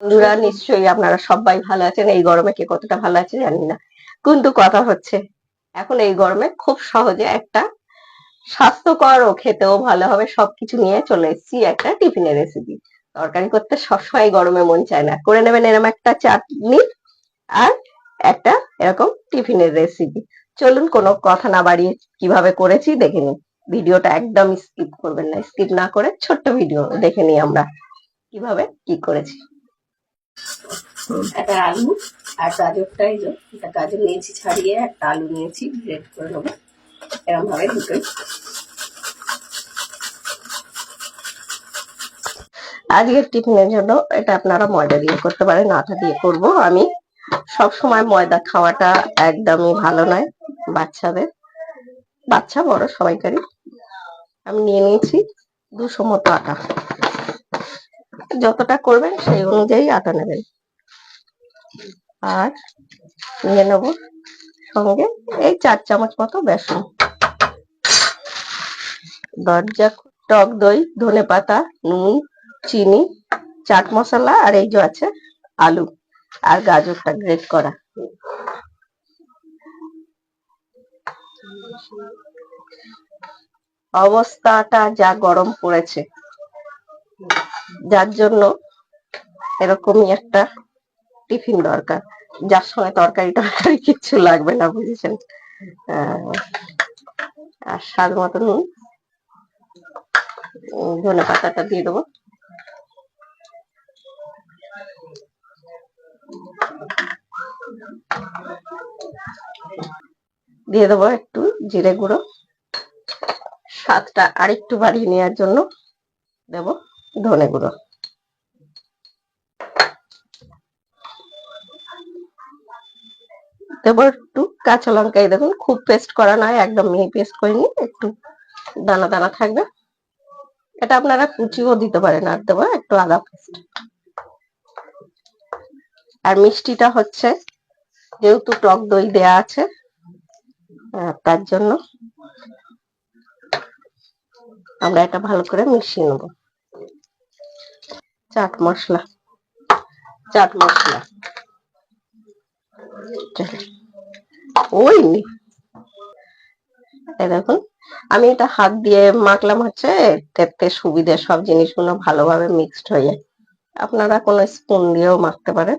বন্ধুরা, নিশ্চয়ই আপনারা সবাই ভালো আছেন। এই গরমে কে কতটা ভালো আছে জানি না। কিন্তু কথা হচ্ছে, এখন এই গরমে খুব সহজে একটা স্বাস্থ্যকর ও খেতেও ভালো হবে সবকিছু নিয়ে চলে এসেছি একটা টিফিনের রেসিপি তরকারি করতে সবসময় গরমে মন চায় না। করে নেবেন এরকম একটা চাটনি আর একটা এরকম টিফিনের রেসিপি চলুন কোনো কথা না বাড়িয়ে কীভাবে করেছি দেখে নিন ভিডিওটা একদম স্কিপ করবেন না। স্কিপ না করে ছোট্ট ভিডিও দেখে নিই আমরা কীভাবে কি করেছি। একটা আলু আর গাজরটাই একটা গাজর নিয়েছি ছাড়িয়ে, একটা আলু নিয়েছি, গ্রেট করে নেব। এরকম ভাবে দুটোই আজকের টিফিনের জন্য এটা আপনারা ময়দা দিয়ে করতে পারেন, আটা দিয়ে করব। আমি সব সময় ময়দা খাওয়াটা একদমই ভালো নয় বাচ্চাদের। বাচ্চা, বড়, সবাইকারই। আমি নিয়ে নিয়েছি দুশো মতো আটা। যতটা করবেন সেই অনুযায়ী আটা নেবেন। আর নিয়ে নেব সঙ্গে এই চার চামচ মতো বেসন। দরজা, টক দই, ধনে পাতা, নুন, চিনি, চাট মশলা আর এই যে আছে আলু আর গাজরটা গ্রেট করা। অবস্থাটা যা গরম পড়েছে, যার জন্য এরকমই একটা টিফিন দরকার। যার সঙ্গে তরকারি টরকারি কিচ্ছু লাগবে না, বুঝেছেন? আর স্বাদ মতো নুন। ধনে পাতাটা দিয়ে দেবো। দিয়ে দেবো একটু জিরে গুঁড়ো। স্বাদটা আরেকটু বাড়িয়ে নেওয়ার জন্য দেব ধনে গুঁড়ো। দেবো একটু কাঁচা লঙ্কা এই দেখুন খুব পেস্ট করা নয় একদম মিহি পেস্ট করিনি একটু দানা দানা থাকবে। এটা আপনারা কুচিও দিতে পারেন আর দেবো একটু আদা পেস্ট আর মিষ্টিটা হচ্ছে যেহেতু টক দই দেয়া আছে আহ, তার জন্য আমরা এটা ভালো করে মিশিয়ে নেব। চাট মশলা চাট মশলা। ওই। দেখুন আমি এটা হাত দিয়ে মাখলাম হচ্ছে এতে সুবিধে সব জিনিসগুলো ভালোভাবে মিক্সড হয়ে যায়। আপনারা কোনো স্পুন দিয়েও মাখতে পারেন।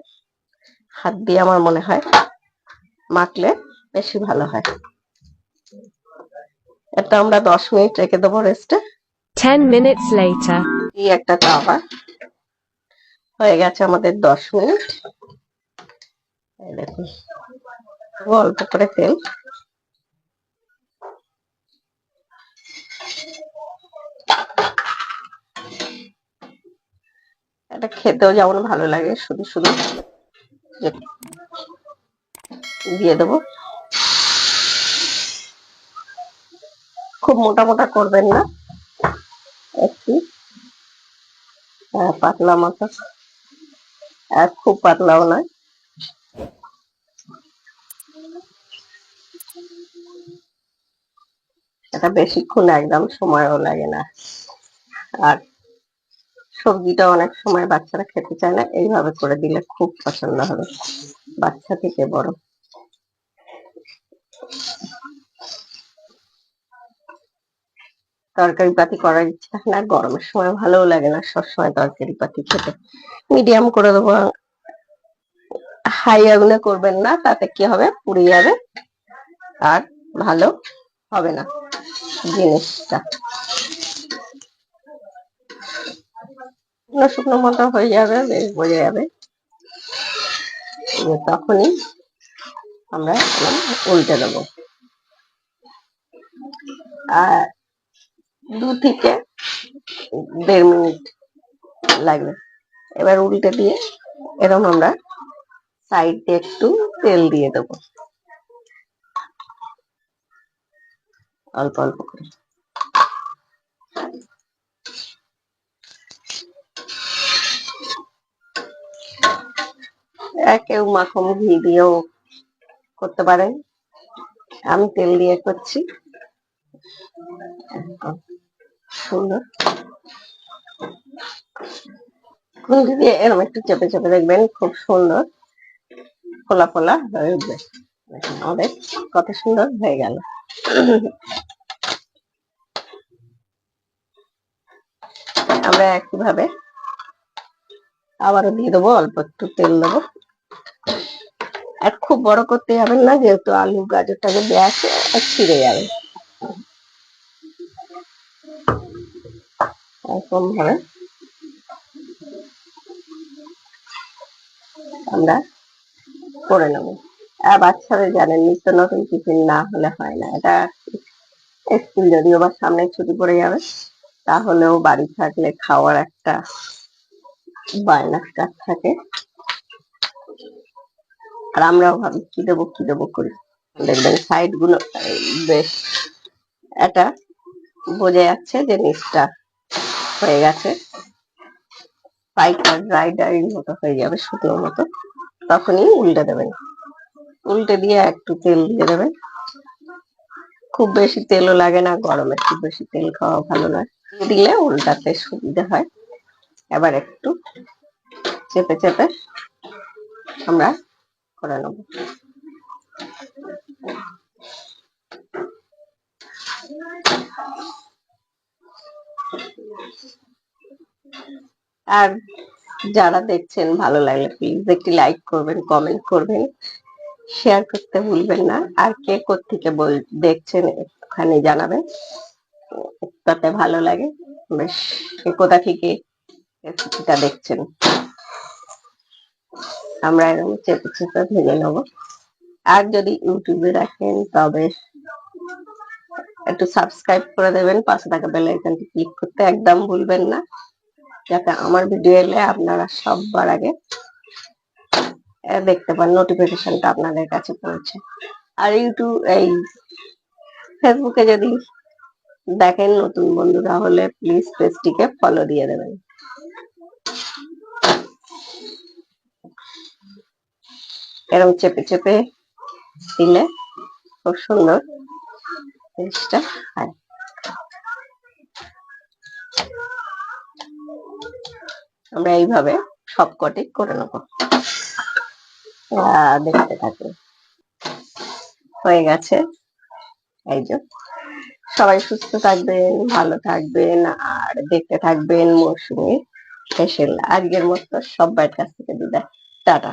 হাত দিয়ে আমার মনে হয় মাখলে বেশি ভালো হয়। এটা আমরা দশ মিনিট রেখে দেবো রেস্টে 10 minutes later. এই একটা তাওয়া হয়ে গেছে আমাদের দশ মিনিট। দেখুন। অল্প করে তেল এটা খেতেও যেমন ভালো লাগে শুধু শুধু। দিয়ে দেবো। খুব মোটা মোটা করবেন না। একটু। আহ, পাতলা মতো আর খুব পাতলাও নয়। এটা বেশিক্ষণ একদম সময়ও লাগে না। আর সবজিটা অনেক সময় বাচ্চারা খেতে চায় না, এইভাবে করে দিলে খুব পছন্দ হবে, বাচ্চা থেকে বড়। তরকারি পাতি করার ইচ্ছা না, গরমের সময় ভালোও লাগে না সবসময় তরকারি পাতি খেতে। মিডিয়াম করে দেবো, হাই আগুনে করবেন না, তাতে কি হবে? পুড়ে যাবে, আর ভালো হবে না। জিনিসটা। শুকনো মতো হয়ে যাবে, বেশ বোঝা যাবে। তখনই আমরা উল্টে দেবো। আর দু থেকে দেড় মিনিট লাগবে। এবার উল্টে দিয়ে এরকম আমরা সাইডে একটু তেল দিয়ে দেবো। অল্প অল্প করে। কেউ মাখন ঘি দিয়েও করতে পারেন আমি তেল দিয়ে করছি। সুন্দর। খুন্তি দিয়ে এরকম একটু চেপে চেপে দেখবেন খুব সুন্দর। ফোলা ফোলা হয়ে উঠবে। আমাদের কত সুন্দর হয়ে গেল। আমরা একইভাবে আবারও দিয়ে দেবো, অল্প একটু তেল দেবো। আর খুব বড় করতে যাবেন না, যেহেতু আলু গাজরটাকে আছে আর ছিঁড়ে যাবে। এরকম ভাবে আমরা করে নেব। আর বাচ্চাদের জানেন, নিত্য নতুন টিফিন না হলে হয় না। এটা স্কুল যদিও বা সামনে ছুটি পড়ে যাবে। তাহলেও বাড়ি থাকলে খাওয়ার একটা বায়না কাজ থাকে। আর আমরাও ভাবি, কি দেবো কি দেবো করি? দেখবেন সাইডগুলো বেশ এটা বোঝা যাচ্ছে যে নিচটা হয়ে গেছে। পাইকার ড্রাই ড্রাই মতো হয়ে যাবে শুকনো মতো। তখনই উল্টে দেবেন। উল্টে দিয়ে একটু তেল দিয়ে দেবেন। খুব বেশি তেলও লাগে না, গরমে খুব বেশি তেল খাওয়া ভালো নয়। দিলে উল্টাতে সুবিধা হয়। এবার একটু চেপে চেপে আমরা করে নেব। আর যারা দেখছেন ভালো লাগলে প্লিজ একটি লাইক করবেন কমেন্ট করবেন শেয়ার করতে ভুলবেন না। আর কে কোথেকে বল, দেখছেন ওখানে জানাবেন। তাতে ভালো লাগে। বেশ কোথা থেকে রেসিপিটা দেখছেন? আমরা এরকম চেপে চেপে ভেজে নেব। আর যদি ইউটিউবে দেখেন, তবে একটু সাবস্ক্রাইব করে দেবেন, পাশে থাকা বেল আইকনটি ক্লিক করতে একদম ভুলবেন না, যাতে আমার ভিডিও এলে আপনারা সবার আগে দেখতে পান নোটিফিকেশনটা আপনাদের কাছে পৌঁছে। আর ইউটিউব, এই ফেসবুকে যদি দেখেন নতুন বন্ধুরা হলে প্লিজ পেজটিকে ফলো দিয়ে দেবেন। এরকম চেপে চেপে দিলে খুব সুন্দর জিনিসটা হয়। আমরা এইভাবে সবকটি করে নেব। দেখতে থাকুন। হয়ে গেছে। এই যে সবাই সুস্থ থাকবেন, ভালো থাকবেন, আর দেখতে থাকবেন মৌসুমী স্পেশাল আজকের মতো সবার কাছ থেকে বিদায়। টাটা।